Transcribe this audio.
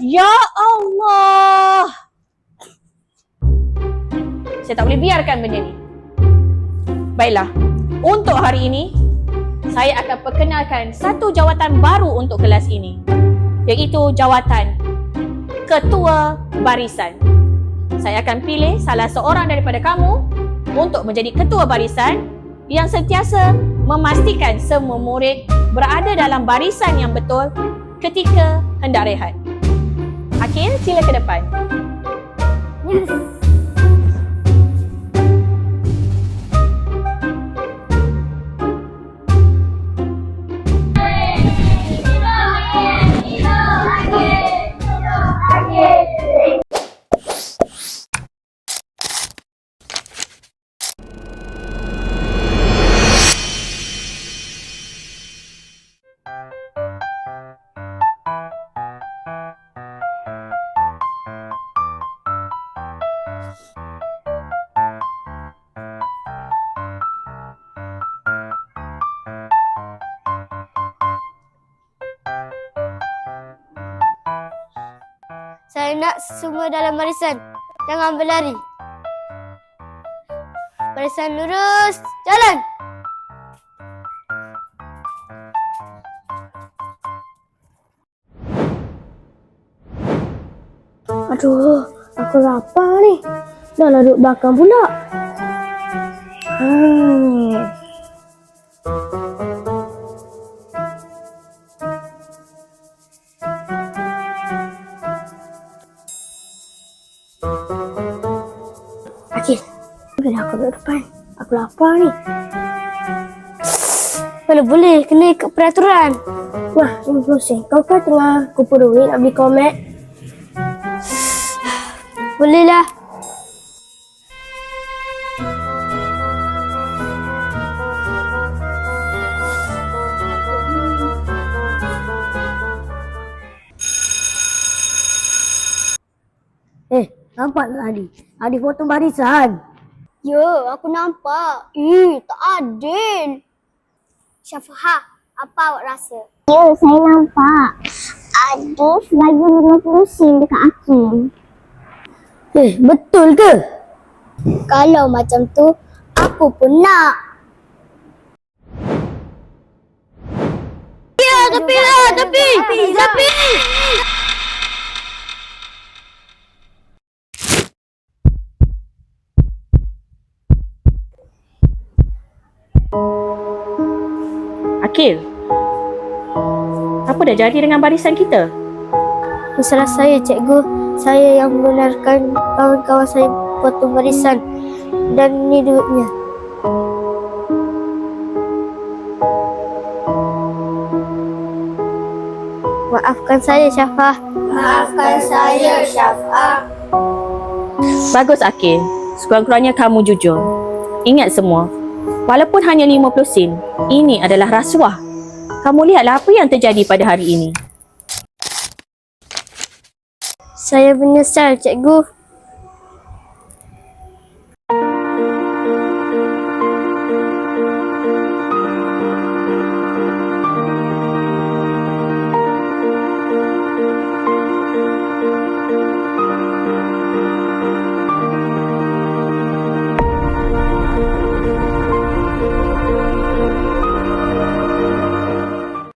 Ya Allah. Saya tak boleh biarkan benda ni. Baiklah. Untuk hari ini, saya akan perkenalkan satu jawatan baru untuk kelas ini. Iaitu jawatan Ketua Barisan. Saya akan pilih salah seorang daripada kamu untuk menjadi ketua barisan yang sentiasa memastikan semua murid berada dalam barisan yang betul ketika hendak rehat. Akil, sila ke depan. Saya nak semua dalam barisan. Jangan berlari. Barisan lurus. Jalan. Aduh, aku lapar ni. Dah lah duduk belakang pula. Hmm. Akil, bila aku duduk depan. Aku lapar ni. Mana boleh. Kena ikut peraturan. Wah, ini pusing. Kau kan tengah kumpul duit nak beli komik. Boleh lah. Eh, nampak tak Adi? Adi potong barisan. Ya, aku nampak. Eh, tak adil. Syafah, apa awak rasa? Ya, saya nampak. Adif bagi 50 sen dekat Akil. Eh, betul ke? Kalau macam tu, aku pun nak. Ya, tapi lah, tapi, tapi. Akil. Apa dah jadi dengan barisan kita? Masalah saya, cikgu. Saya yang membenarkan kawan-kawan saya potong barisan. Dan ni duitnya. Maafkan saya, Syafah. Maafkan saya, Syafah. Bagus Akil. Sekurang-kurangnya kamu jujur. Ingat semua. Walaupun hanya 50 sen, ini adalah rasuah. Kamu lihatlah apa yang terjadi pada hari ini. Saya menyesal, cikgu.